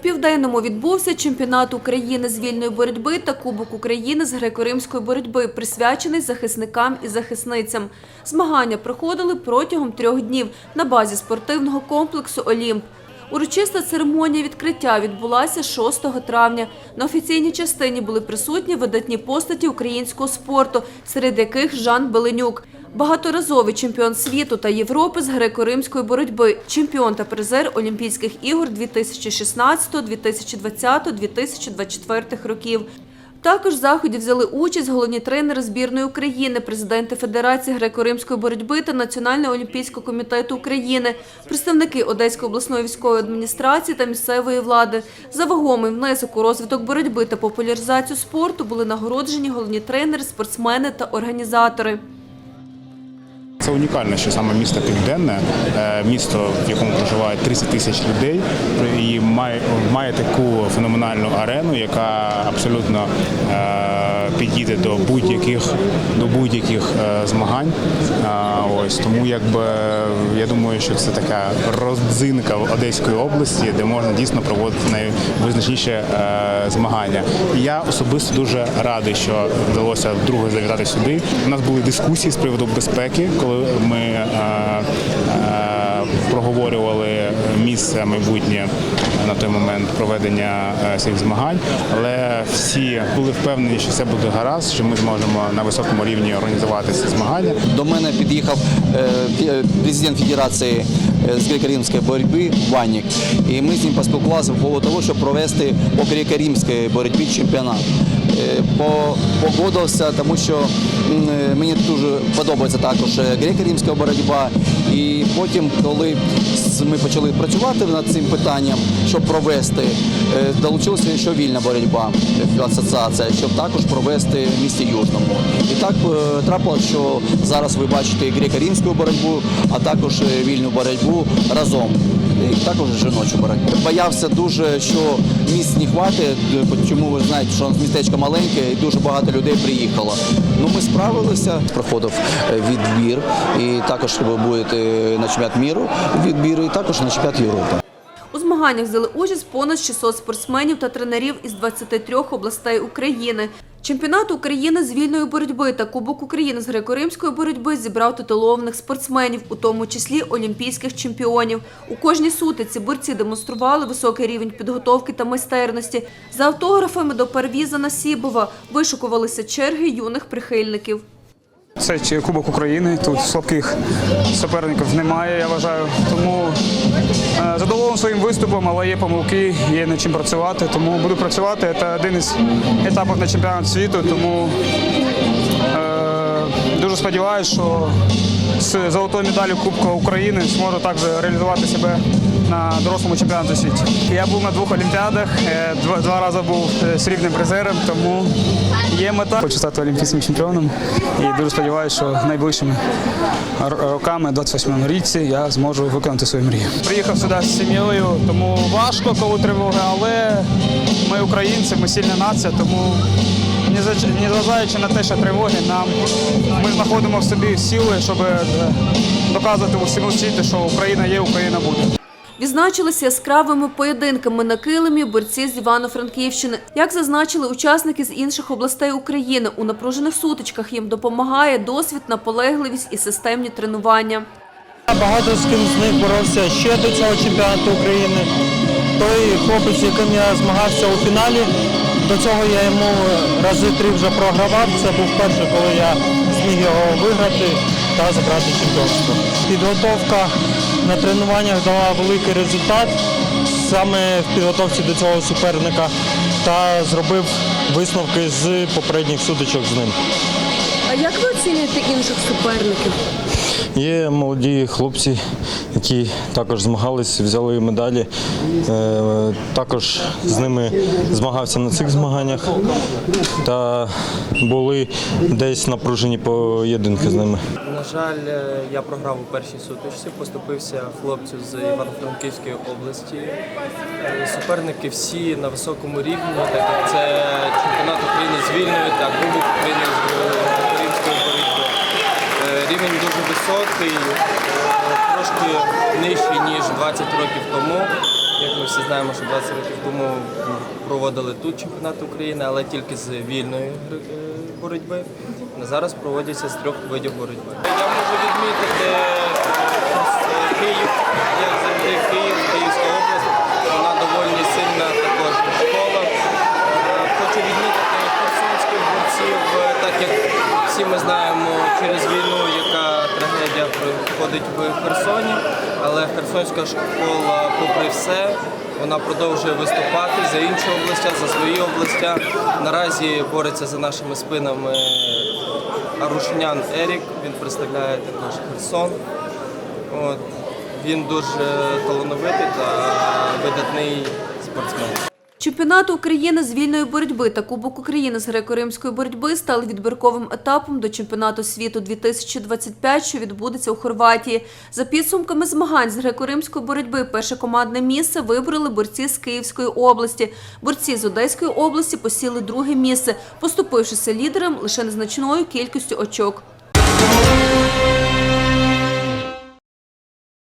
Південному відбувся чемпіонат України з вільної боротьби та Кубок України з греко-римської боротьби, присвячений захисникам і захисницям. Змагання проходили протягом трьох днів на базі спортивного комплексу Олімп. Урочиста церемонія відкриття відбулася 6 травня. На офіційній частині були присутні видатні постаті українського спорту, серед яких Жан Беленюк. Багаторазовий чемпіон світу та Європи з греко-римської боротьби, чемпіон та призер Олімпійських ігор 2016, 2020, 2024 років. Також в заході взяли участь головні тренери збірної України, президенти Федерації греко-римської боротьби та Національного олімпійського комітету України, представники Одеської обласної військової адміністрації та місцевої влади. За вагомий внесок у розвиток боротьби та популяризацію спорту були нагороджені головні тренери, спортсмени та організатори. Це унікально, що саме місто Південне, е, місто, в якому проживає 30 тисяч людей, і має, має таку феноменальну арену, яка абсолютно е, підійде до будь-яких до будь-яких е, змагань. Ось тому, якби я думаю, що це така родзинка в Одеської області, де можна дійсно проводити найвизначніші змагання. Я особисто дуже радий, що вдалося вдруге завітати сюди. У нас були дискусії з приводу безпеки, коли ми е, е, проговорювали місце майбутнє на той момент проведення е, цих змагань. Але всі були впевнені, що все буде гаразд, що ми зможемо на високому рівні організувати ці змагання. До мене під'їхав президент Федерації з греко-римської боротьби Ванік. І ми з ним поспілкувалися по поводу того, щоб провести по греко-римській боротьбі чемпіонат. Е, по- Погодився, тому що е, мені дуже подобається також е, греко-римська боротьба. І потім, коли ми почали працювати над цим питанням, щоб провести, е, долучилася ще вільна боротьба е, асоціація, щоб також провести в місті Южному. І так е, трапилось, що зараз ви бачите греко-римську боротьбу, а також е, вільну боротьбу разом. І також жіночу боротьбу. Боявся дуже, що місць не хватить, чому ви знаєте, що містечко маленьке і дуже багато людей приїхало. Ну ми справилися. Проходив е, відбір, і також ви будете на чемпіонат міру відбір, і також на чемпіонат Європи. У змаганнях взяли участь понад 600 спортсменів та тренерів із 23 областей України. Чемпіонат України з вільної боротьби та Кубок України з греко-римської боротьби зібрав титулованих спортсменів, у тому числі олімпійських чемпіонів. У кожній сутиці борці демонстрували високий рівень підготовки та майстерності. За автографами до Парвіза Насібова вишукувалися черги юних прихильників. Це Кубок України. Тут слабких суперників немає, я вважаю. Тому е, задоволений своїм виступом, але є помилки, є над чим працювати. Тому буду працювати. Це один із етапів на чемпіонат світу. Тому е, дуже сподіваюся, що з золотою медаллю Кубка України зможу також реалізувати себе на дорослому чемпіонаті світу. Я був на двох олімпіадах, е, два, рази був е, срібним призером, тому є мета. Хочу стати олімпійським чемпіоном і дуже сподіваюся, що найближчими р- роками, 28 річці, я зможу виконати свою мрію. Приїхав сюди з сім'єю, тому важко, коли тривоги, але ми українці, ми сильна нація, тому незважаючи на те, що тривоги, нам ми знаходимо в собі сили, щоб е, доказувати усьому світу, що Україна є, Україна буде. Відзначилися яскравими поєдинками на килимі борці з Івано-Франківщини. Як зазначили учасники з інших областей України, у напружених сутичках їм допомагає досвід, наполегливість і системні тренування. Багато з ким з них боровся ще до цього чемпіонату України. Той хлопець, яким я змагався у фіналі, до цього я йому рази три вже програвав. Це був перший, коли я зміг його виграти та забрати чемпіонство. Підготовка на тренуваннях дала великий результат саме в підготовці до цього суперника та зробив висновки з попередніх сутичок з ним. А як ви оцінюєте інших суперників? Є молоді хлопці, які також змагались, взяли медалі. Е, Також з ними змагався на цих змаганнях та були десь напружені поєдинки з ними. На жаль, е, я програв у першій сутичці, поступився хлопцю з Івано-Франківської області. Е, Суперники всі на високому рівні, так як це чемпіонат України з вільної та Кубок України з української боротьби. Е, Рівень дуже високий, е, трошки нижчий, ніж 20 років тому. Як ми всі знаємо, що 20 років тому проводили тут чемпіонат України, але тільки з вільної е, боротьби. Зараз проводяться з трьох видів боротьби. Я можу відмітити е, Київ, як завжди Київ, Київська область. Вона доволі сильна також школа. Е, Хочу відмітити херсонських борців, е, так як всі ми знаємо через війну, яка трагедія проходить в Херсоні. Але Херсонська школа, попри все, вона продовжує виступати за інші області, за свої області. Наразі бореться за нашими спинами Арушнян Ерік. Він представляє також Херсон. От. Він дуже талановитий та видатний спортсмен. Чемпіонат України з вільної боротьби та Кубок України з греко-римської боротьби стали відбірковим етапом до чемпіонату світу 2025, що відбудеться у Хорватії. За підсумками змагань з греко-римської боротьби перше командне місце вибрали борці з Київської області. Борці з Одеської області посіли друге місце, поступившися лідерам лише незначною кількістю очок.